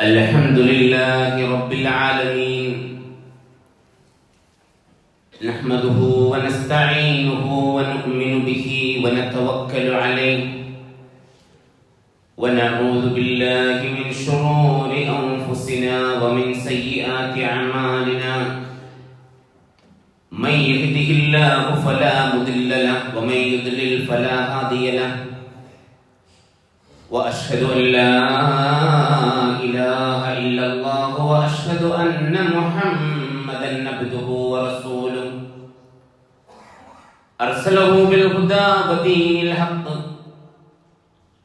الحمد لله رب العالمين نحمده ونستعينه ونؤمن به ونتوكل عليه ونعوذ بالله من شرور انفسنا ومن سيئات اعمالنا من يهده الله فلا مضل له ومن يضلل فلا هادي له وأشهد أن لا إله إلا الله وأشهد أن محمدا عبده ورسوله. أرسله بالهدى ودين الحق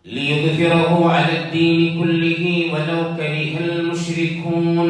ليظهره على الدين كله ولو كره المشركون.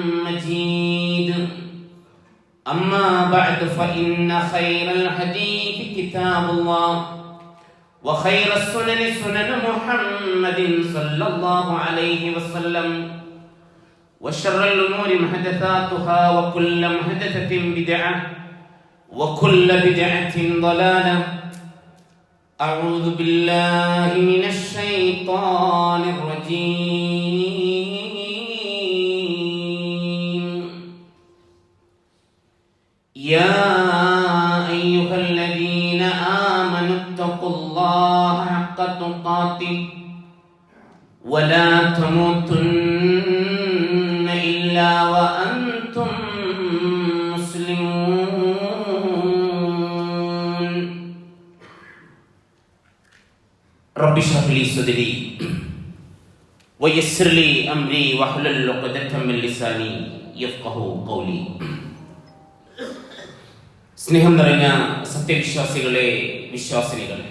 أما بعد فإن خير الحديث كتاب الله وخير السنن سنن محمد صلى الله عليه وسلم وشر الأمور محدثاتها وكل محدثة بدعة وكل بدعة ضلالة. أعوذ بالله من الشيطان الرجيم. تقاته ولا تموتن إلا وأنتم مسلمون رب اشرح لي صدري ويسر لي أمري واحلل عقدة من لساني يفقه قولي സ്നേഹം നിറഞ്ഞ സത്യവിശ്വാസികളെ വിശ്വാസിനികളെ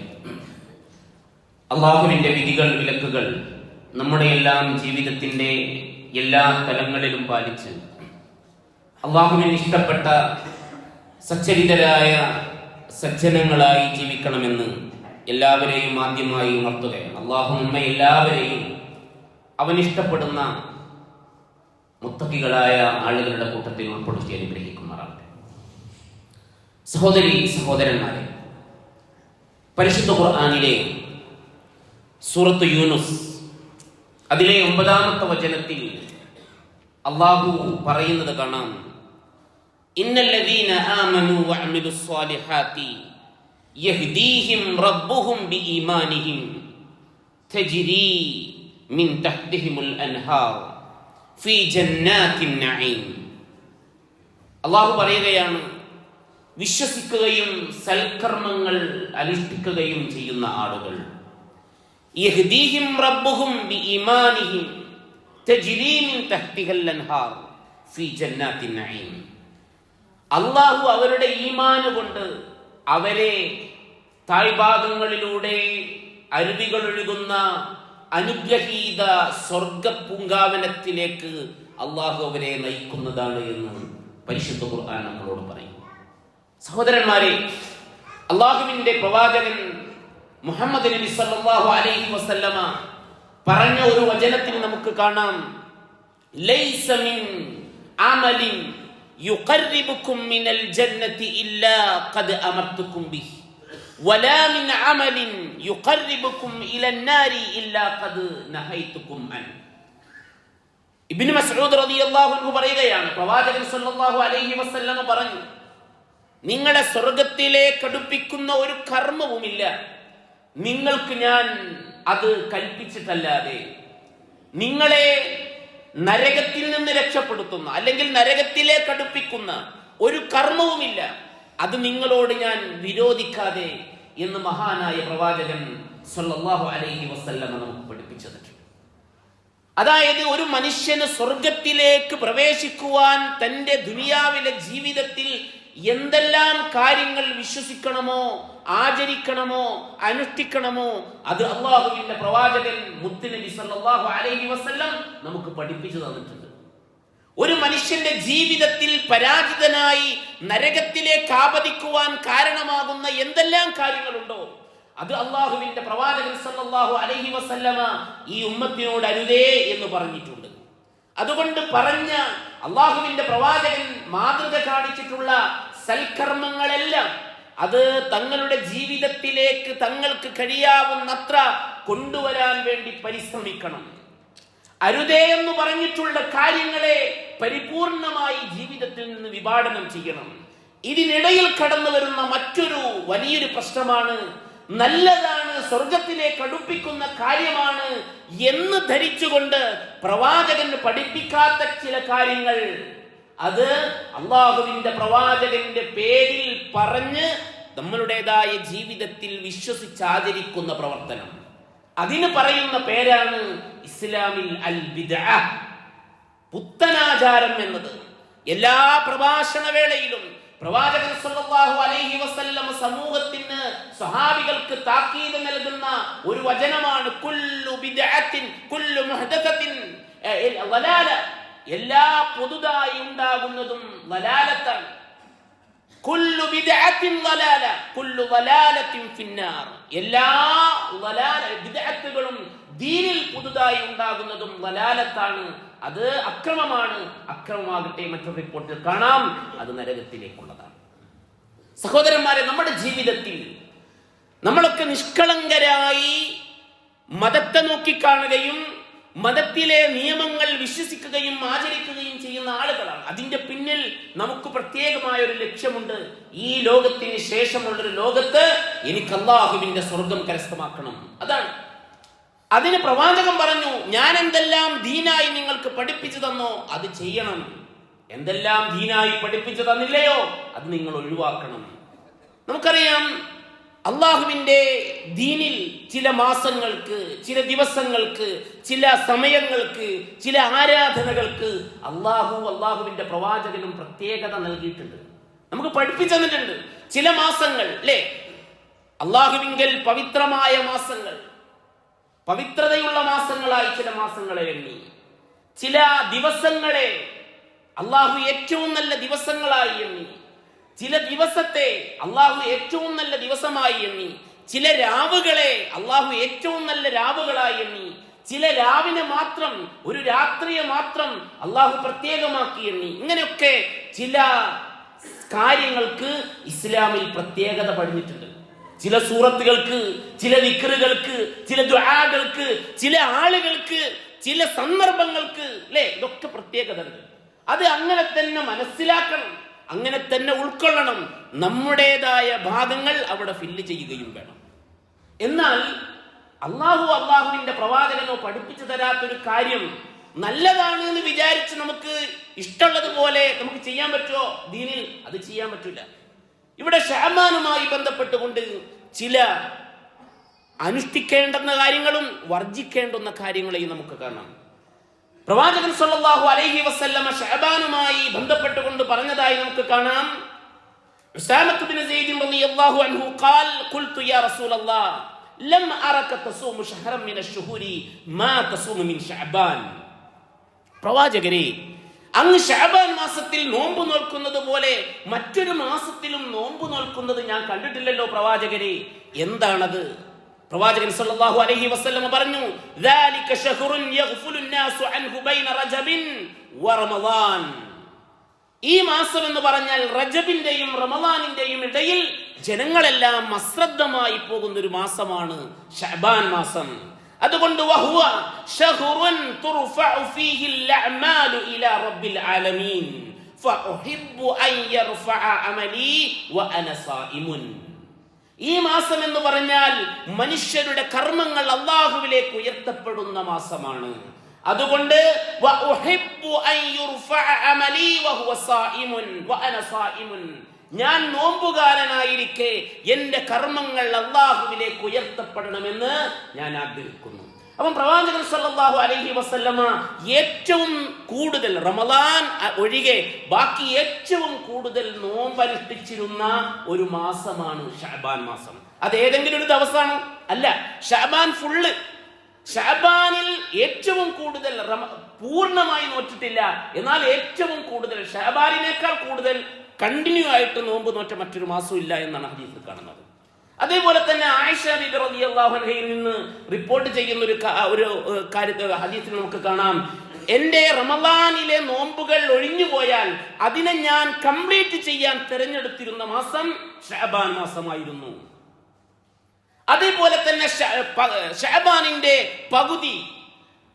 അള്ളാഹുവിന്റെ വിധികൾ വിലക്കുകൾ നമ്മുടെ എല്ലാം ജീവിതത്തിന്റെ എല്ലാ തലങ്ങളിലും പാലിച്ച് അള്ളാഹുവിന് ഇഷ്ടപ്പെട്ട സച്ചരിതരായ സജ്ജനങ്ങളായി ജീവിക്കണമെന്ന് എല്ലാവരെയും ആദ്യമായി ഉണർത്തുകയാണ്. അള്ളാഹു നമ്മെ എല്ലാവരെയും അവനിഷ്ടപ്പെടുന്ന മുത്തക്കികളായ ആളുകളുടെ കൂട്ടത്തിൽ ഉൾപ്പെടുത്തി അനുഗ്രഹിക്കുമാറാകട്ടെ. സഹോദരി സഹോദരന്മാരെ പരിശുദ്ധ ഖുർആാനിലെ സൂറത്ത് യൂനുസ്. അതിലെ ഒമ്പതാമത്തെ വചനത്തിൽ അള്ളാഹു പറയുന്നത് കാണാം. ഇന്നല്ലദീന യഹ്ദീഹിം റബ്ബുഹും തജ്രി മിൻ അൻഹാർ ഫീ നഈം. അള്ളാഹു പറയുകയാണ് വിശ്വസിക്കുകയും സൽക്കർമ്മങ്ങൾ അനുഷ്ഠിക്കുകയും ചെയ്യുന്ന ആളുകൾ. യഹ്ദീഹിം റബ്ബുഹും ബിഈമാനിഹിം تجري മിൻ തഹ്തിഹൽ അൻഹാർ ഫീ ജന്നാത്തിൻ നഈം. അള്ളാഹു അവരുടെ ഈമാന് കൊണ്ട് അവരെ താഴ്ഭാഗങ്ങളിലൂടെ അരുവികൾ ഒഴുകുന്ന അനുഗ്രഹീത സ്വർഗ പൂങ്കാവനത്തിലേക്ക് അള്ളാഹു അവരെ നയിക്കുന്നതാണ് എന്ന് പരിശുദ്ധ ഖുർആൻ നമ്മളോട് പറയും. സഹോദരന്മാരെ അള്ളാഹുവിന്റെ പ്രവാചകൻ മുഹമ്മദ് നബി സല്ലല്ലാഹു അലൈഹി വസല്ലമ പറഞ്ഞ ഒരു വചനത്തിൽ നമുക്ക് കാണാം ലൈസ മിൻ അമലിൻ يقربكم من الجنة إلا قد أمرتكم به ولا من عمل يقربكم إلى النار إلا قد نهيتكم عنه ഇബ്നു മസ്ഊദ് റളിയല്ലാഹു അൻഹു പറയുകയാണ് പ്രവാചകൻ സല്ലല്ലാഹു അലൈഹി വസല്ലമ പറഞ്ഞു നിങ്ങളെ സ്വർഗത്തിലേക്ക് അടുപ്പിക്കുന്ന ഒരു കർമ്മവുമില്ല നിങ്ങൾക്ക് ഞാൻ അത് കൽപ്പിച്ചിട്ടല്ലാതെ നിങ്ങളെ നരകത്തിൽ നിന്ന് രക്ഷപ്പെടുത്തുന്ന അല്ലെങ്കിൽ നരകത്തിലേക്ക് അടുപ്പിക്കുന്ന ഒരു കർമ്മവുമില്ല. അത് നിങ്ങളോട് ഞാൻ വിരോധിക്കാതെ എന്ന് മഹാനായ പ്രവാചകൻ സല്ലാഹു അലൈഹി വസ്ല്ലമ നമുക്ക് പഠിപ്പിച്ചു തന്നിട്ടുണ്ട് അതായത് ഒരു മനുഷ്യന് സ്വർഗത്തിലേക്ക് പ്രവേശിക്കുവാൻ തന്റെ ദുനിയാവിലെ ജീവിതത്തിൽ എന്തെല്ലാം കാര്യങ്ങൾ വിശ്വസിക്കണമോ ആചരിക്കണമോ അനുഷ്ഠിക്കണമോ? അത് അള്ളാഹുവിന്റെ പ്രവാചകൻ മുത്തുനബി സല്ലല്ലാഹു അലൈഹി വസല്ലം നമുക്ക് പഠിപ്പിച്ചു തന്നിട്ടുണ്ട്. ഒരു മനുഷ്യന്റെ ജീവിതത്തിൽ പരാജിതനായി നരകത്തിലേക്ക് ആപതിക്കുവാൻ കാരണമാകുന്ന എന്തെല്ലാം കാര്യങ്ങളുണ്ടോ? അത് അള്ളാഹുവിന്റെ പ്രവാചകൻ സല്ലല്ലാഹു അലൈഹി വസല്ലമ ഈ ഉമ്മത്തിനോട് അരുതേ എന്ന് പറഞ്ഞിട്ടുണ്ട്. അതുകൊണ്ട് പറഞ്ഞ അള്ളാഹുവിന്റെ പ്രവാചകൻ മാതൃക കാണിച്ചിട്ടുള്ള സൽക്കർമ്മങ്ങളെല്ലാം അത് തങ്ങളുടെ ജീവിതത്തിലേക്ക് തങ്ങൾക്ക് കഴിയാവുന്നത്ര കൊണ്ടുവരാൻ വേണ്ടി പരിശ്രമിക്കണം. അരുതേ എന്ന് പറഞ്ഞിട്ടുള്ള കാര്യങ്ങളെ പരിപൂർണമായി ജീവിതത്തിൽ നിന്ന് വിഭാടനം ചെയ്യണം. ഇതിനിടയിൽ കടന്നു വരുന്ന മറ്റൊരു വലിയൊരു പ്രശ്നമാണ് നല്ലതാണ് സ്വർഗത്തിലേക്ക് അടുപ്പിക്കുന്ന കാര്യമാണ് എന്ന് ധരിച്ചുകൊണ്ട് പ്രവാചകന് പഠിപ്പിക്കാത്ത ചില കാര്യങ്ങൾ. അത് അള്ളാഹുവിന്റെ പ്രവാചകന്റെ പേരിൽ പറഞ്ഞ് നമ്മളുടേതായ ജീവിതത്തിൽ വിശ്വസിച്ചാചരിക്കുന്ന പ്രവർത്തനം. അതിന് പറയുന്ന പേരാണ് ഇസ്ലാമിൽ അൽ വിദ പുത്തനാചാരം എന്നത്. എല്ലാ പ്രഭാഷണ വേളയിലും പ്രവാചകൻ സല്ലല്ലാഹു അലൈഹി വസല്ലം സമൂഹത്തിന് സ്വഹാബികൾക്ക് താക്കീത് നൽകുന്ന ഒരു വചനമാണ് കുല്ലു ബിദഅത്തിൻ കുല്ലു മുഹദസത്തിൻ. എല്ലാ പുതുതായി ഉണ്ടാകുന്നതും വലാലത്താണ് കുല്ലു ബിദ്അത്തിൻ വലാല കുല്ലു വലാലത്തിൻ ഫിന്നാർ എല്ലാ ദീനിൽ പുതുതായി ഉണ്ടാകുന്നതും വലാലത്താണ്. അത് അക്രമമാണ്. അക്രമമാകട്ടെ മറ്റൊരു റിപ്പോർട്ടിൽ കാണാം. അത് നരകത്തിലേക്കുള്ളതാണ്. സഹോദരന്മാരെ നമ്മുടെ ജീവിതത്തിൽ നമ്മളൊക്കെ നിഷ്കളങ്കരായി മതത്തെ നോക്കിക്കാണുകയും മതത്തിലെ നിയമങ്ങൾ വിശ്വസിക്കുകയും ആചരിക്കുകയും ചെയ്യുന്ന ആളുകളാണ്. അതിന്റെ പിന്നിൽ നമുക്ക് പ്രത്യേകമായ ഒരു ലക്ഷ്യമുണ്ട്. ഈ ലോകത്തിന് ശേഷമുള്ളൊരു ലോകത്ത് എനിക്ക് അള്ളാഹുവിന്റെ സ്വർഗം കരസ്ഥമാക്കണം. അതാണ്. അതിന് പ്രവാചകൻ പറഞ്ഞു ഞാൻ എന്തെല്ലാം ദീനായി നിങ്ങൾക്ക് പഠിപ്പിച്ചു തന്നോ അത് ചെയ്യണം. എന്തെല്ലാം ദീനായി പഠിപ്പിച്ചു തന്നില്ലയോ അത് നിങ്ങൾ ഒഴിവാക്കണം. നമുക്കറിയാം അള്ളാഹുവിന്റെ ദീനിൽ ചില മാസങ്ങൾക്ക് ചില ദിവസങ്ങൾക്ക് ചില സമയങ്ങൾക്ക് ചില ആരാധനകൾക്ക് അള്ളാഹു അള്ളാഹുവിന്റെ പ്രവാചകനും പ്രത്യേകത നൽകിയിട്ടുണ്ട്. നമുക്ക് പഠിപ്പിച്ചു തന്നിട്ടുണ്ട് ചില മാസങ്ങൾ അല്ലേ? അള്ളാഹുവിങ്കൽ പവിത്രമായ മാസങ്ങൾ പവിത്രതയുള്ള മാസങ്ങളായി ചില മാസങ്ങളെ എണ്ണി. ചില ദിവസങ്ങളെ അള്ളാഹു ഏറ്റവും നല്ല ദിവസങ്ങളായി എണ്ണി. ചില ദിവസത്തെ അള്ളാഹു ഏറ്റവും നല്ല ദിവസമായി എണ്ണി. ചില രാവുകളെ അള്ളാഹു ഏറ്റവും നല്ല രാവുകളായി എണ്ണി. ചില രാവിനെ മാത്രം ഒരു രാത്രിയെ മാത്രം അള്ളാഹു പ്രത്യേകമാക്കി എണ്ണി. ഇങ്ങനെയൊക്കെ ചില കാര്യങ്ങൾക്ക് ഇസ്ലാമിൽ പ്രത്യേകത പഠിഞ്ഞിട്ടുണ്ട് ചില സൂറത്തുകൾക്ക് ചില വിക്രുകൾക്ക് ചില ദ്വാകൾക്ക് ചില ആളുകൾക്ക് ചില സന്ദർഭങ്ങൾക്ക് അല്ലെ ഇതൊക്കെ പ്രത്യേകത ഉണ്ട് അത് അങ്ങനെ തന്നെ മനസ്സിലാക്കണം. അങ്ങനെ തന്നെ ഉൾക്കൊള്ളണം. നമ്മുടേതായ ഭാഗങ്ങൾ അവിടെ ഫില്ല് ചെയ്യുകയും വേണം. എന്നാൽ അള്ളാഹു അള്ളാഹുവിന്റെ പ്രവാചകനോ പഠിപ്പിച്ചു തരാത്തൊരു കാര്യം നല്ലതാണ് എന്ന് വിചാരിച്ച് നമുക്ക് ഇഷ്ടമുള്ളതുപോലെ നമുക്ക് ചെയ്യാൻ പറ്റുമോ? ദീനിൽ അത് ചെയ്യാൻ പറ്റില്ല ഇവിടെ ഷാമാനുമായി ബന്ധപ്പെട്ടുകൊണ്ട് ചില അനുഷ്ഠിക്കേണ്ടുന്ന കാര്യങ്ങളും വർജിക്കേണ്ടുന്ന കാര്യങ്ങളെയും നമുക്ക് കാണാം. പ്രവാചകൻ സല്ലല്ലാഹു അലൈഹി വസല്ലമ ഷഹബാനുമായി ബന്ധപ്പെട്ടുകൊണ്ട് പറഞ്ഞതായി നമുക്ക് കാണാം. ഉസാമത്ത് ബിൻ സെയ്ദ് റളിയല്ലാഹു അൻഹു ഖാൽ ഖുൽതു യാ الله ലം അറക تصوم شهرا മിന الشهور മാ تصوم മിൻ شعبان പ്രവാചകരെ അങ്ങ് ഷാബാൻ മാസത്തിൽ നോമ്പ് നോൽക്കുന്നത് പോലെ മറ്റൊരു മാസത്തിലും നോമ്പ് നോൽക്കുന്നത് ഞാൻ കണ്ടിട്ടില്ലല്ലോ പ്രവാചകരെ. എന്താണത്? പ്രവാചകൻ സല്ലല്ലാഹു അലൈഹി വസല്ലമ പറഞ്ഞു ദാലിക ഷഹ്റുൻ യഗ്ഫുലു الناس അൻഹു ബൈന റജബിൻ വ റമളാൻ ഈ മാസം എന്ന് പറഞ്ഞാൽ റജബിന്റെയും റമദാനിന്റെയും ഇടയിൽ ജനങ്ങളെല്ലാം അശ്രദ്ധമായി പോകുന്ന ഒരു മാസമാണ് ഷഹബാൻ മാസം. അതുകൊണ്ട് വഹുവ ഷഹുറുൻ തുർഫഉ ഫീഹി അൽഅമാലു ഇലാ റബ്ബിൽ ആലമീൻ. ഫഅഹിബ്ബു അൻ യർഫഅ അമലി വഅന സായിമുൻ ഈ മാസം എന്ന് പറഞ്ഞാൽ മനുഷ്യരുടെ കർമ്മങ്ങൾ അള്ളാഹുവിലേക്ക് ഉയർത്തപ്പെടുന്ന മാസമാണ്. അതുകൊണ്ട് ഞാൻ നോമ്പുകാരനായിരിക്കെ എന്റെ കർമ്മങ്ങൾ അള്ളാഹുവിലേക്ക് ഉയർത്തപ്പെടണമെന്ന് ഞാൻ ആഗ്രഹിക്കുന്നു. അപ്പം പ്രവാചകൻ സല്ലാഹു അലഹി വസല്ലമ ഏറ്റവും കൂടുതൽ റമദാൻ ഒഴികെ ബാക്കി ഏറ്റവും കൂടുതൽ നോമ്പനുഷ്ഠിച്ചിരുന്ന ഒരു മാസമാണ് ഷാബാൻ മാസം. അത് ഏതെങ്കിലും ഒരു ദിവസമാണ് അല്ല ഷാബാൻ ഫുള്ള് ഷാബാനിൽ ഏറ്റവും കൂടുതൽ പൂർണമായി നോറ്റിട്ടില്ല. എന്നാൽ ഏറ്റവും കൂടുതൽ ഷാബാനിനേക്കാൾ കൂടുതൽ കണ്ടിന്യൂ ആയിട്ട് നോമ്പ് നോറ്റ മറ്റൊരു മാസം ഇല്ല എന്നാണ് ഹദീസിൽ കാണുന്നത്. അതേപോലെ തന്നെ ആയിഷ നിന്ന് റിപ്പോർട്ട് ചെയ്യുന്ന ഒരു ഒരു കാര്യത്തെ ഹദീസിൽ നമുക്ക് കാണാം. എന്റെ റമദാനിലെ നോമ്പുകൾ ഒഴിഞ്ഞു പോയാൽ അതിനെ ഞാൻ കംപ്ലീറ്റ് ചെയ്യാൻ തിരഞ്ഞെടുത്തിരുന്ന മാസം ഷാബാൻ മാസമായിരുന്നു. അതേപോലെ തന്നെ ഷാബാനിന്റെ പകുതി.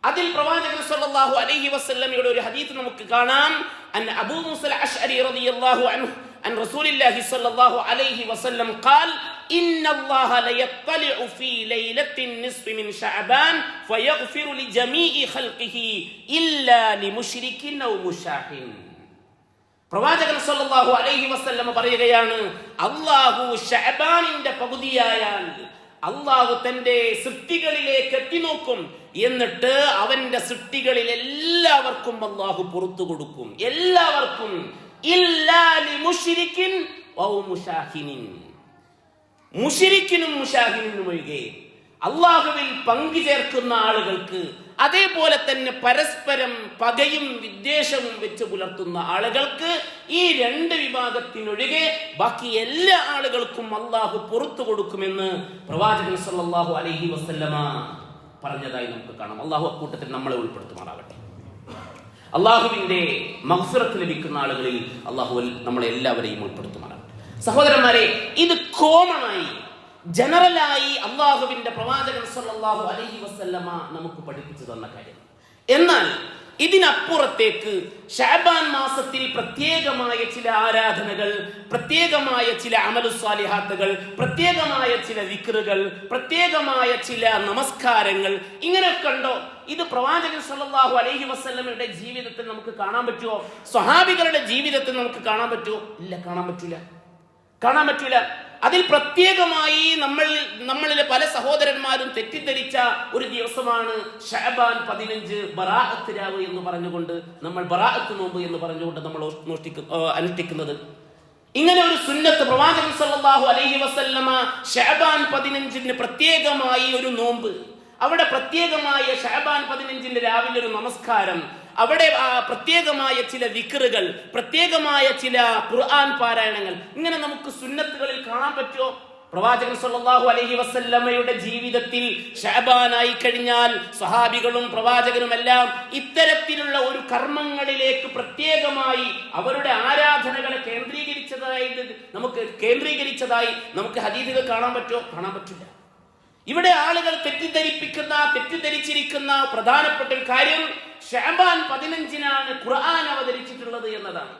അതിൽ പ്രവാചകൻ സല്ലല്ലാഹു അലൈഹി വസല്ലമയുടെ ഒരു ഹദീസ് നമുക്ക് കാണാം. അൻ അബൂ മൂസ അഷ്അരി റളിയല്ലാഹു അൻഹു عن رسول الله صلى الله عليه وسلم قال إن الله ليطلع في ليلة النصف من شعبان فيغفر لجميع خلقه إلا لمشرك أو مشاحن പ്രവാചകൻ സല്ലല്ലാഹു അലൈഹി വസല്ലമ പറയുകയാണ് അള്ളാഹു ഷഅബാനിന്റെ പകുതിയായാൽ അള്ളാഹു തന്റെ സൃഷ്ടികളിലേക്ക് എത്തി നോക്കും എന്നിട്ട് അവന്റെ സൃഷ്ടികളിൽ എല്ലാവർക്കും അള്ളാഹു പുറത്തു കൊടുക്കും എല്ലാവർക്കും ഒഴികെ അള്ളാഹുവിൽ പങ്കു ചേർക്കുന്ന ആളുകൾക്ക് അതേപോലെ തന്നെ പരസ്പരം പകയും വിദ്വേഷവും വെച്ച് പുലർത്തുന്ന ആളുകൾക്ക് ഈ രണ്ട് വിഭാഗത്തിനൊഴികെ ബാക്കി എല്ലാ ആളുകൾക്കും അള്ളാഹു പുറത്തു കൊടുക്കുമെന്ന് പ്രവാചകൻ സല്ലാഹു അലഹി വസല്ലമ പറഞ്ഞതായി നമുക്ക് കാണാം. അള്ളാഹു അക്കൂട്ടത്തിൽ നമ്മളെ ഉൾപ്പെടുത്തുമാറാകട്ടെ. അള്ളാഹുവിന്റെ മഹ്ഫിറത്ത് ലഭിക്കുന്ന ആളുകളിൽ അള്ളാഹു നമ്മളെ എല്ലാവരെയും ഉൾപ്പെടുത്തുമാറാകട്ടെ സഹോദരന്മാരെ ഇത് കോമണായി ജനറലായി അള്ളാഹുവിന്റെ പ്രവാചകൻ അലൈഹി വസല്ലമ നമുക്ക് പഠിപ്പിച്ചു തന്ന കാര്യം. എന്നാൽ ഇതിനപ്പുറത്തേക്ക് ഷാബാൻ മാസത്തിൽ പ്രത്യേകമായ ചില ആരാധനകൾ പ്രത്യേകമായ ചില അമലുസ്വാലിഹാത്തുകൾ പ്രത്യേകമായ ചില വിക്രുകൾ പ്രത്യേകമായ ചില നമസ്കാരങ്ങൾ. ഇങ്ങനെയൊക്കെ ഉണ്ടോ ഇത് പ്രവാചകൻ സല്ലാഹു അലൈഹി വസല്ലമയുടെ ജീവിതത്തിൽ നമുക്ക് കാണാൻ പറ്റുമോ സ്വഹാബികളുടെ ജീവിതത്തിൽ നമുക്ക് കാണാൻ പറ്റുമോ ഇല്ല കാണാൻ പറ്റൂല. കാണാൻ പറ്റൂല. അതിൽ പ്രത്യേകമായി നമ്മൾ നമ്മളിലെ പല സഹോദരന്മാരും തെറ്റിദ്ധരിച്ച ഒരു ദിവസമാണ് ഷഹബാൻ പതിനഞ്ച് ബറാഅത്ത് രാവ് എന്ന് പറഞ്ഞുകൊണ്ട് നമ്മൾ ബറാഅത്ത് നോമ്പ് എന്ന് പറഞ്ഞുകൊണ്ട് നമ്മൾ അനുഷ്ഠിക്കുന്നത്. ഇങ്ങനെ ഒരു സുന്നത്ത് പ്രവാചകൻ സല്ലല്ലാഹു അലൈഹി വസല്ലമ ഷഹബാൻ പതിനഞ്ചിന് പ്രത്യേകമായി ഒരു നോമ്പ്. അവിടെ പ്രത്യേകമായ ഷഹബാൻ പതിനഞ്ചിന്റെ രാവിലെ ഒരു നമസ്കാരം. അവിടെ പ്രത്യേകമായ ചില വിക്റുകൾ പ്രത്യേകമായ ചില ഖുർആൻ പാരായണങ്ങൾ. ഇങ്ങനെ നമുക്ക് സുന്നത്തുകളിൽ കാണാൻ പറ്റുമോ? പ്രവാചകൻ സല്ലല്ലാഹു അലൈഹി വസല്ലമയുടെ ജീവിതത്തിൽ ഷഹബാനായി കഴിഞ്ഞാൽ സഹാബികളും പ്രവാചകനും എല്ലാം ഇത്തരത്തിലുള്ള ഒരു കർമ്മങ്ങളിലേക്ക് പ്രത്യേകമായി അവരുടെ ആരാധനകളെ കേന്ദ്രീകരിച്ചതായി നമുക്ക് കേന്ദ്രീകരിച്ചതായി നമുക്ക് ഹദീദുകൾ കാണാൻ പറ്റുമോ? കാണാൻ പറ്റില്ല. ഇവിടെ ആളുകൾ തെറ്റിദ്ധരിപ്പിക്കുന്ന തെറ്റിദ്ധരിച്ചിരിക്കുന്ന പ്രധാനപ്പെട്ട ഒരു കാര്യം ഷാബാൻ പതിനഞ്ചിനാണ് ഖുർആൻ അവതരിച്ചിട്ടുള്ളത് എന്നതാണ്.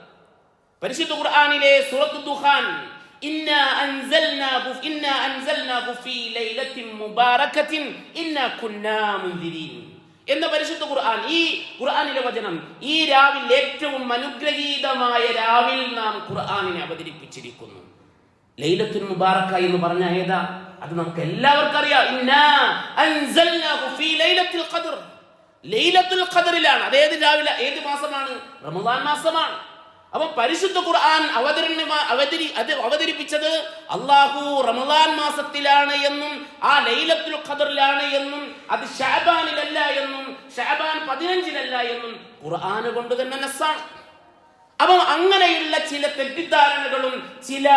പരിശുദ്ധ ഖുർആനിലെ സൂറത്തു ദുഖാൻ ഇന്നാ അൻസൽനാഹു ഇന്നാ ഫീ ലൈലത്തിൻ മുബാറകത്തിൻ ഇന്നാ കുന്നാ മുൻദിരീൻ. എന്ന പരിശുദ്ധ ഖുർആൻ ഈ ഖുർആനിലെ വചനം ഈ രാവിൽ ഏറ്റവും അനുഗ്രഹീതമായ രാവിൽ നാം ഖുർആനിനെ അവതരിപ്പിച്ചിരിക്കുന്നു. ലൈലത്തുൽ മുബാറക്ക എന്ന് പറഞ്ഞ ഏതാ? അത് നമുക്ക് എല്ലാവർക്കും അറിയാം. ലൈലത്തുൽ ഖദറിലാണ്. അതേത് രാവിലെ? ഏത് മാസമാണ്? റമദാൻ മാസമാണ്. അപ്പൊ പരിശുദ്ധ ഖുർആൻ അവതരണ അവതരി അത് അവതരിപ്പിച്ചത് അള്ളാഹു റമദാൻ മാസത്തിലാണ് എന്നും ആ ലൈലത്തുൽ ഖദറിലാണ് എന്നും അത് ഷാബാനിലല്ല എന്നും ഷാബാൻ പതിനഞ്ചിലല്ല എന്നും ഖുർആൻ കൊണ്ട് തന്നെ നസ്സാണ്. അപ്പം അങ്ങനെയുള്ള ചില തെറ്റിദ്ധാരണകളും ചില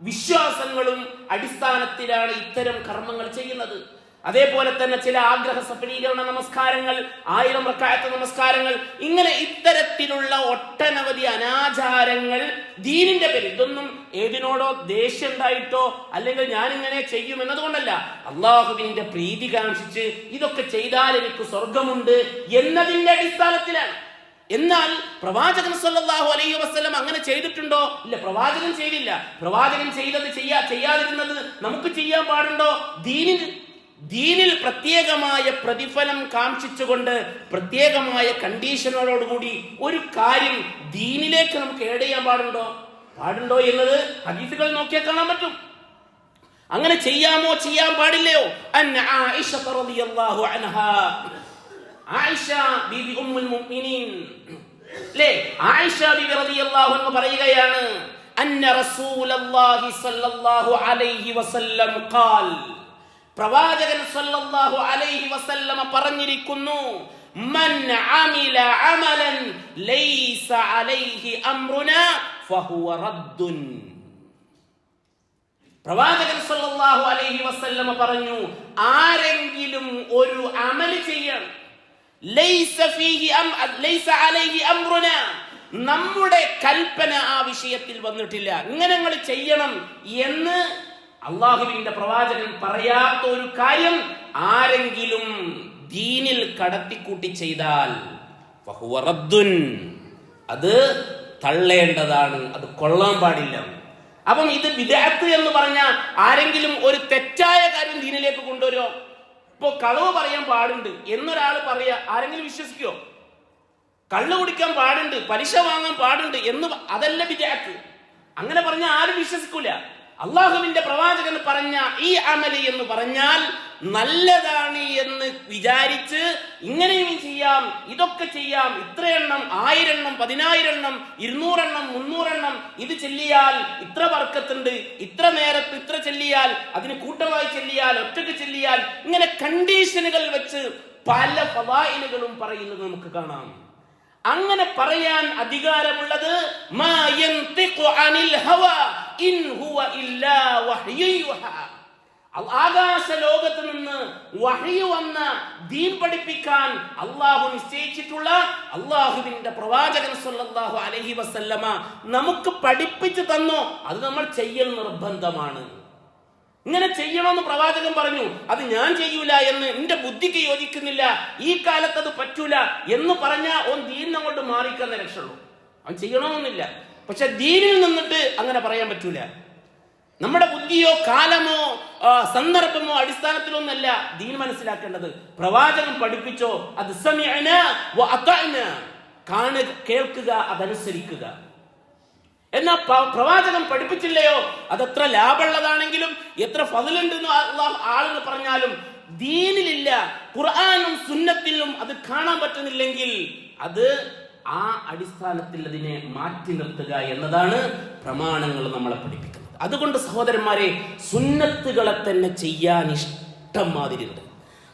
വിശ്വാസങ്ങളും അടിസ്ഥാനത്തിലാണ് ഇത്തരം കർമ്മങ്ങൾ ചെയ്യുന്നത്. അതേപോലെ തന്നെ ചില ആഗ്രഹ സഫലീകരണ നമസ്കാരങ്ങൾ ആയിരം റക്കായത്ത നമസ്കാരങ്ങൾ ഇങ്ങനെ ഇത്തരത്തിലുള്ള ഒട്ടനവധി അനാചാരങ്ങൾ ദീനിന്റെ പേര് ഇതൊന്നും ഏതിനോടോ ദേഷ്യം ഉണ്ടായിട്ടോ അല്ലെങ്കിൽ ഞാൻ ഇങ്ങനെ ചെയ്യും എന്നതുകൊണ്ടല്ല. അള്ളാഹുവിന്റെ പ്രീതി കാണിച്ച് ഇതൊക്കെ ചെയ്താൽ എനിക്ക് സ്വർഗമുണ്ട് എന്നതിന്റെ അടിസ്ഥാനത്തിലാണ്. എന്നാൽ പ്രവാചകൻ സല്ലാഹു അലൈഹി വസ്ലം അങ്ങനെ ചെയ്തിട്ടുണ്ടോ? ഇല്ല പ്രവാചകൻ ചെയ്തില്ല. പ്രവാചകൻ ചെയ്തത് ചെയ്യാ ചെയ്യാതിരുന്നത് നമുക്ക് ചെയ്യാൻ പാടുണ്ടോ? ദീനിൽ ദീനിൽ പ്രത്യേകമായ പ്രതിഫലം കാക്ഷിച്ചുകൊണ്ട് പ്രത്യേകമായ കണ്ടീഷനോടുകൂടി ഒരു കാര്യം ദീനിലേക്ക് നമുക്ക് ഏഡ് ചെയ്യാൻ പാടുണ്ടോ? പാടുണ്ടോ എന്നത് ഹദീസുകൾ നോക്കിയാൽ കാണാൻ പറ്റും. അങ്ങനെ ചെയ്യാമോ ചെയ്യാൻ പാടില്ലയോ? പറയുകയാണ് അന്ന റസൂലല്ലാഹി സല്ലല്ലാഹു അലൈഹി വസല്ലം ഖാൽ. പ്രവാചകൻ സല്ലല്ലാഹു അലൈഹി വസല്ലമ പറഞ്ഞിരിക്കുന്നു മൻ അമില അമലൻ ലൈസ അലൈഹി അംറുനാ ഫഹുവ റദ്ദുൻ. പ്രവാചകൻ സല്ലല്ലാഹു അലൈഹി വസല്ലമ പറഞ്ഞു ആരെങ്കിലും ഒരു അമൽ ചെയ്യണം ലൈസ ഫീഹി അം ലൈസ അലൈഹി അംറുന. നമ്മുടെ കൽപ്പന ആ വിഷയത്തിൽ വന്നിട്ടില്ല. ഇങ്ങനെ നിങ്ങൾ ചെയ്യണം എന്ന് അള്ളാഹുവിന്റെ പ്രവാചകൻ പറയാത്ത ഒരു കാര്യം ആരെങ്കിലും ദീനിൽ കടത്തിക്കൂട്ടി ചെയ്താൽ അത് തള്ളേണ്ടതാണ് അത് കൊള്ളാൻ പാടില്ല. അപ്പം ഇത് വിദേഹത്ത് എന്ന് പറഞ്ഞാൽ ആരെങ്കിലും ഒരു തെറ്റായ കാര്യം ദീനിലേക്ക് കൊണ്ടുവരുമോ? ഇപ്പൊ കളവ് പറയാൻ പാടുണ്ട്. എന്നൊരാൾ പറയാ ആരെങ്കിലും വിശ്വസിക്കോ? കള്ളു കുടിക്കാൻ പാടുണ്ട് പലിശ വാങ്ങാൻ പാടുണ്ട് എന്ന് അതല്ല വിദേഹത്ത് അങ്ങനെ പറഞ്ഞാൽ ആരും വിശ്വസിക്കൂല. അള്ളാഹുവിന്റെ പ്രവാചകൻ പറഞ്ഞ ഈ അമലി എന്ന് പറഞ്ഞാൽ നല്ലതാണ് എന്ന് വിചാരിച്ച് ഇങ്ങനെയും ചെയ്യാം ഇതൊക്കെ ചെയ്യാം ഇത്രയെണ്ണം ആയിരെണ്ണം പതിനായിരെണ്ണം ഇരുന്നൂറെണ്ണം മുന്നൂറെണ്ണം ഇത് ചെല്ലിയാൽ ഇത്ര വർക്കത്തുണ്ട് ഇത്ര നേരത്ത് ഇത്ര ചെല്ലിയാൽ അതിന് കൂട്ടമായി ചെല്ലിയാൽ ഒറ്റയ്ക്ക് ചെല്ലിയാൽ ഇങ്ങനെ കണ്ടീഷനുകൾ വെച്ച് പല ഫവായിലുകളും പറയുന്നത് നമുക്ക് കാണാം. അങ്ങനെ പറയാൻ അധികാരമുള്ളത് ആകാശ ലോകത്ത് നിന്ന് വഹ്യു വന്ന ദീൻ പഠിപ്പിക്കാൻ അള്ളാഹു നിശ്ചയിച്ചിട്ടുള്ള അള്ളാഹുവിന്റെ പ്രവാചകൻ സല്ലല്ലാഹു അലൈഹി വസല്ലമ നമുക്ക് പഠിപ്പിച്ചു തന്നോ. അത് നമ്മൾ ചെയ്യൽ നിർബന്ധമാണ്. ഇങ്ങനെ ചെയ്യണമെന്ന് പ്രവാചകൻ പറഞ്ഞു. അത് ഞാൻ ചെയ്യൂല എന്ന് എന്റെ ബുദ്ധിക്ക് യോജിക്കുന്നില്ല. ഈ കാലത്ത് അത് പറ്റൂല എന്ന് പറഞ്ഞ ഓൻ ദീൻ അങ്ങോട്ട് മാറിക്കുന്ന രക്ഷയുള്ളൂ. അവൻ ചെയ്യണമെന്നില്ല. പക്ഷെ ദീനിൽ നിന്നിട്ട് അങ്ങനെ പറയാൻ പറ്റൂല. നമ്മുടെ ബുദ്ധിയോ കാലമോ സന്ദർഭമോ അടിസ്ഥാനത്തിലൊന്നല്ല ദീൻ മനസ്സിലാക്കേണ്ടത്. പ്രവാചകൻ പഠിപ്പിച്ചോ അത് കാണുക കേൾക്കുക അതനുസരിക്കുക. എന്നാ പ്രവാചകം പഠിപ്പിച്ചില്ലയോ? അതെത്ര ലാഭമുള്ളതാണെങ്കിലും എത്ര ഫതിലുണ്ടെന്ന് അള്ളാഹ് ആളുകൾ പറഞ്ഞാലും ദീനിലില്ല. ഖുർആാനും സുന്നത്തിലും അത് കാണാൻ പറ്റുന്നില്ലെങ്കിൽ അത് ആ അടിസ്ഥാനത്തിൽ അതിനെ മാറ്റി നിർത്തുക എന്നതാണ് പ്രമാണങ്ങൾ നമ്മളെ പഠിപ്പിക്കുന്നത്. അതുകൊണ്ട് സഹോദരന്മാരെ സുന്നത്തുകളെ തന്നെ ചെയ്യാൻ ഇഷ്ടം മാതിരി ഉണ്ട്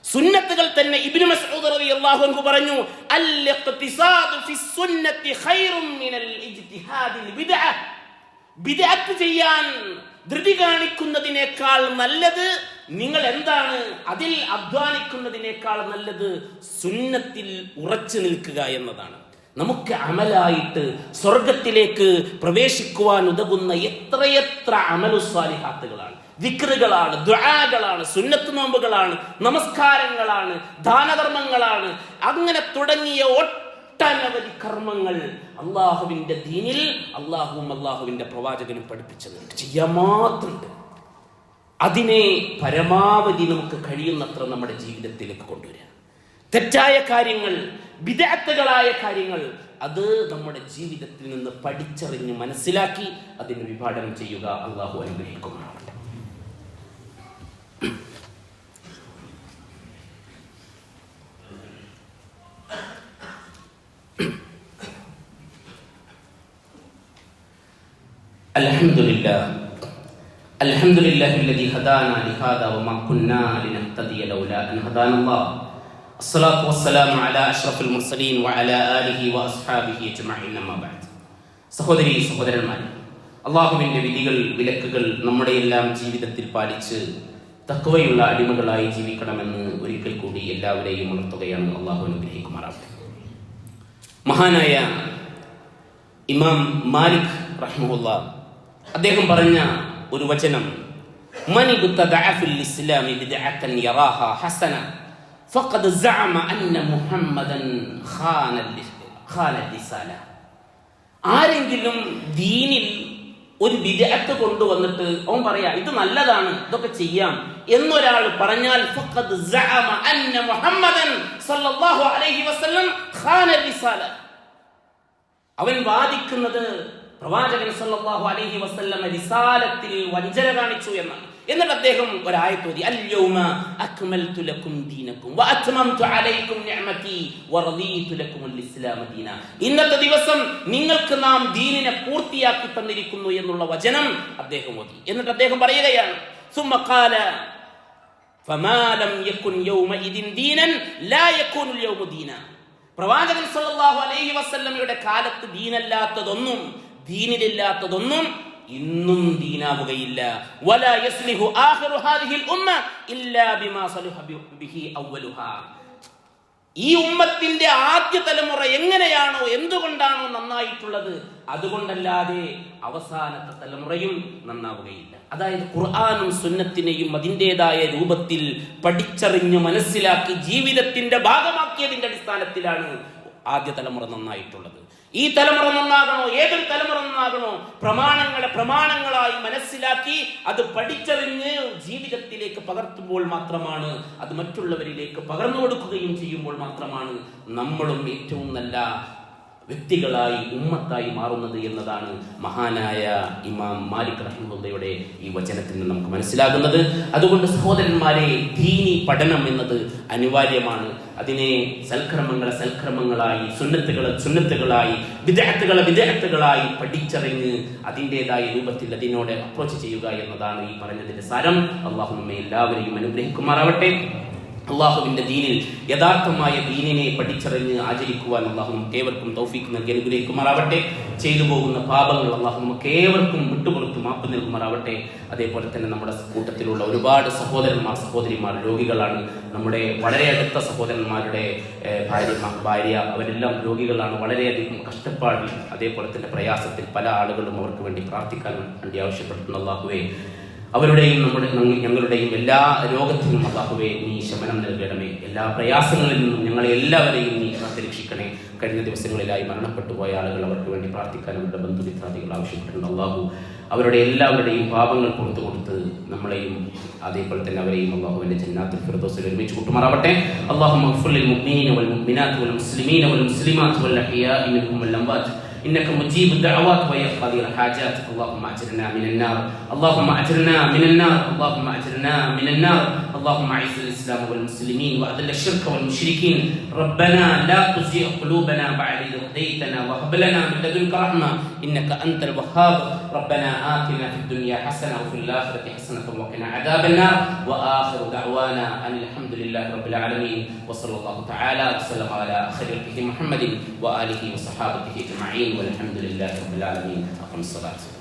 സുന്നത്തുകൾ തന്നെ ഇബ്നു മസ്ഊദ് റളിയല്ലാഹു അൻഹു പറഞ്ഞു അൽ ഇഖ്തിസാദു ഫി സുന്നത്തി ഖൈറും മിനൽ ഇജ്തിഹാദിൽ ബിദ്അ. ബിദ്അത്ത് ചെയ്യാൻ ധൃതി കാണിക്കുന്നതിനേക്കാൾ നല്ലത് നിങ്ങൾ എന്താണ്? അതിൽ അധ്വാനിക്കുന്നതിനേക്കാൾ നല്ലത് സുന്നത്തിൽ ഉറച്ചു നിൽക്കുക എന്നതാണ്. നമുക്ക് അമലായിട്ട് സ്വർഗത്തിലേക്ക് പ്രവേശിക്കുവാൻ ഉതകുന്ന എത്രയെത്ര അമലുസ്വാലിഹാത്തുകളാണ് വിക്രുകളാണ് ദ്വാകളാണ് സുന്നത്ത് നോമ്പുകളാണ് നമസ്കാരങ്ങളാണ് ദാനധർമ്മങ്ങളാണ്. അങ്ങനെ തുടങ്ങിയ ഒട്ടനവധി കർമ്മങ്ങൾ അള്ളാഹുവിന്റെ ദീനിൽ അള്ളാഹുവും അള്ളാഹുവിന്റെ പ്രവാചകനും പഠിപ്പിച്ചത്. ചെയ്യാൻ മാത്രമുണ്ട് അതിനെ പരമാവധി നമുക്ക് കഴിയുന്നത്ര നമ്മുടെ ജീവിതത്തിലേക്ക് കൊണ്ടുവരിക. തെറ്റായ കാര്യങ്ങൾ വിദഗ്ധകളായ കാര്യങ്ങൾ അത് നമ്മുടെ ജീവിതത്തിൽ നിന്ന് പഠിച്ചറിഞ്ഞ് മനസ്സിലാക്കി അതിന് വിഭാടനം ചെയ്യുക അള്ളാഹു അനുഗ്രഹിക്കുമാറാവട്ടെ الحمد لله الحمد لله الذي هدانا لهذا وما كنا لنهتدي لولا ان هدانا الله അസ്സലാത്തു വസ്സലാം അല അഷ്റഫുൽ മുർസലീൻ വഅല ആലിഹി വഅസ്ഹാബിഹി അജ്മഈൻ അമ്മ ബഅദ് സഹോദരി സഹോദരന്മാരെ അള്ളാഹുവിന്റെ വിധികൾ വിലക്കുകൾ നമ്മുടെ എല്ലാം ജീവിതത്തിൽ പാലിച്ച് തക്കവയുള്ള അടിമകളായി ജീവിക്കണമെന്ന് ഒരിക്കൽ കൂടി എല്ലാവരെയും ഉണർത്തുകയാണ് അള്ളാഹു അനുഗ്രഹിക്കുമാറാവട്ടെ. മഹാനായ ഇമാം മാലിക് റഹ്മുല്ല അദ്ദേഹം പറഞ്ഞ ഒരു വചനം മൻ ഇസ്ലാമി ഹസന الإسلام بدعة يراها حسنة فقد زعم أن محمدا خان ال- خان الرسالة ആരെങ്കിലും ദീനിൽ ഒരു വിദഗ്ധ കൊണ്ടുവന്നിട്ട് അവൻ പറയാ ഇത് നല്ലതാണ് ഇതൊക്കെ ചെയ്യാം എന്നൊരാൾ പറഞ്ഞാൽ ഫഖദ് സഅമ അന്ന മുഹമ്മദൻ സല്ലല്ലാഹു അലൈഹി വസല്ലം ഖാന റിസാല അവൻ വാദിക്കുന്നത് പ്രവാചകൻ സല്ലല്ലാഹു അലൈഹി വസല്ലം റിസാലത്തിൽ വഞ്ചന കാണിച്ചു എന്നാണ് എന്നിട്ട് അദ്ദേഹം ഒരായത്തോതി അല്യൗമ അക്മൽതു ലക്കും ദീനക്കും വഅത്മംതു അലൈക്കും നിഅമതി വറദീതു ലക്കുമുൽ ഇസ്ലാമ ദീന ഇന്നത്തെ ദിവസം നിങ്ങൾക്ക് നാം ദീനിനെ പൂർത്തിയാക്കി തന്നിരിക്കുന്നു എന്നുള്ള വചനം അദ്ദേഹം ഓതി എന്നിട്ട് അദ്ദേഹം പറയുകയാണ് ثم قال فما لم يكن يومئذ دينا لا يكون اليوم دينا പ്രവാചകൻ സല്ലല്ലാഹു അലൈഹി വസല്ലമയുടെ കാലത്ത് ദീനല്ലാത്തതൊന്നും ദീനിലില്ലാത്തതൊന്നും ഇന്നും ദീനാവുകയില്ല ഈ ഉമ്മത്തിന്റെ ആദ്യ തലമുറ എങ്ങനെയാണോ എന്തുകൊണ്ടാണോ നന്നായിട്ടുള്ളത് അതുകൊണ്ടല്ലാതെ അവസാനത്തെ തലമുറയും നന്നാവുകയില്ല അതായത് ഖുർആാനും സുന്നത്തിനെയും അതിന്റെതായ രൂപത്തിൽ പഠിച്ചറിഞ്ഞ് മനസ്സിലാക്കി ജീവിതത്തിന്റെ ഭാഗമാക്കിയതിന്റെ അടിസ്ഥാനത്തിലാണ് ആദ്യ തലമുറ നന്നായിട്ടുള്ളത്. ഈ തലമുറ നന്നാകണോ? ഏതൊരു തലമുറ നന്നാകണോ? പ്രമാണങ്ങളെ പ്രമാണങ്ങളായി മനസ്സിലാക്കി അത് പഠിച്ചറിഞ്ഞ് ജീവിതത്തിലേക്ക് പകർത്തുമ്പോൾ മാത്രമാണ് അത് മറ്റുള്ളവരിലേക്ക് പകർന്നു കൊടുക്കുകയും ചെയ്യുമ്പോൾ മാത്രമാണ് നമ്മളും ഏറ്റവും നല്ല വ്യക്തികളായി ഉമ്മത്തായി മാറുന്നത് എന്നതാണ് മഹാനായ ഇമാം മാലിക് റഹ്മുള്ളയുടെ ഈ വചനത്തിൽ നിന്ന് നമുക്ക് മനസ്സിലാകുന്നത്. അതുകൊണ്ട് സഹോദരന്മാരെ ദീനി പഠനം എന്നത് അനിവാര്യമാണ്. അതിനെ സൽക്രമങ്ങളെ സൽക്രമങ്ങളായി സുന്നത്തുകളെ സുന്നത്തുകളായി വിദഗ്ധകളെ വിദഗ്ധകളായി പഠിച്ചറിഞ്ഞ് അതിന്റെതായ രൂപത്തിൽ അതിനോട് അപ്രോച്ച് ചെയ്യുക എന്നതാണ് ഈ പറഞ്ഞതിന്റെ സാരം. അള്ളാഹു നമ്മെ എല്ലാവരെയും അനുഗ്രഹിക്കുമാറാവട്ടെ. അള്ളാഹുവിന്റെ ദീനിൽ യഥാർത്ഥമായ ദീനിനെ പഠിച്ചറിഞ്ഞ് ആചരിക്കുവാൻ അള്ളാഹു ഏവർക്കും തൗഫീക്ക് നൽകി അനുഗ്രഹിക്കുമാറാവട്ടെ. ചെയ്തു പോകുന്ന പാപങ്ങൾ അള്ളാഹു നമുക്ക് ഏവർക്കും വിട്ടുപുറത്ത് മാപ്പ് നൽകുമാറാവട്ടെ. അതേപോലെ തന്നെ നമ്മുടെ കൂട്ടത്തിലുള്ള ഒരുപാട് സഹോദരന്മാർ സഹോദരിമാർ രോഗികളാണ് നമ്മുടെ വളരെ അടുത്ത സഹോദരന്മാരുടെ ഭാര്യ ഭാര്യ അവരെല്ലാം രോഗികളാണ് വളരെയധികം കഷ്ടപ്പാടിൽ അതേപോലെ തന്നെ പ്രയാസത്തിൽ പല ആളുകളും അവർക്ക് വേണ്ടി പ്രാർത്ഥിക്കാൻ വേണ്ടി ആവശ്യപ്പെട്ടിട്ടുണ്ട് അള്ളാഹുവേ അവരുടെയും നമ്മുടെ ഞങ്ങ- ഞങ്ങളുടെയും എല്ലാ രോഗത്തിനും അള്ളാഹുവെ നീ ശമനം നൽകണമേ. എല്ലാ പ്രയാസങ്ങളിൽ നിന്നും ഞങ്ങളെ എല്ലാവരെയും നീ കാത്തുരക്ഷിക്കണേ. കഴിഞ്ഞ ദിവസങ്ങളിലായി മരണപ്പെട്ടു പോയ ആളുകൾ അവർക്ക് വേണ്ടി പ്രാർത്ഥിക്കാൻ അവരുടെ ബന്ധുമിത്രാദികൾ ആവശ്യപ്പെട്ടിട്ടുണ്ട്. അള്ളാഹു അവരുടെ എല്ലാവരുടെയും പാപങ്ങൾ പുറത്തു കൊടുത്ത് നമ്മളെയും അതേപോലെ തന്നെ അവരെയും അള്ളാഹുവിന്റെ ജന്നാത്തിൽ ഫിർദോസിൽ ഒരുമിച്ച് കൂട്ടുമാറാവട്ടെ. അള്ളാഹു മഗ്ഫിറിൽ മുഅ്മിനീന വൽ മുഅ്മിനാത്ത് വൽ മുസ്ലിമീന വൽ മുസ്ലിമാത്ത് വൽ വൽ إنك مجيب الدعوات ويا قاضي الحاجات اللهم أجرنا من النار. اللهم أجرنا من النار. اللهم أجرنا من النار. اللهم أعز الإسلام والمسلمين وأذل الشرك والمشركين. ربنا لا تزغ قلوبنا بعد إذ هديتنا وهب لنا من لدنك رحمة إنك أنت الوهاب. ربنا آتنا في الدنيا حسنة وفي الآخرة حسنة وقنا عذاب النار. وآخر دعوانا أن الحمد لله رب العالمين. وصلى الله تعالى وسلم على خلقه محمد وآله وصحابته أجمعين والحمد لله رب العالمين. أقم الصلاة.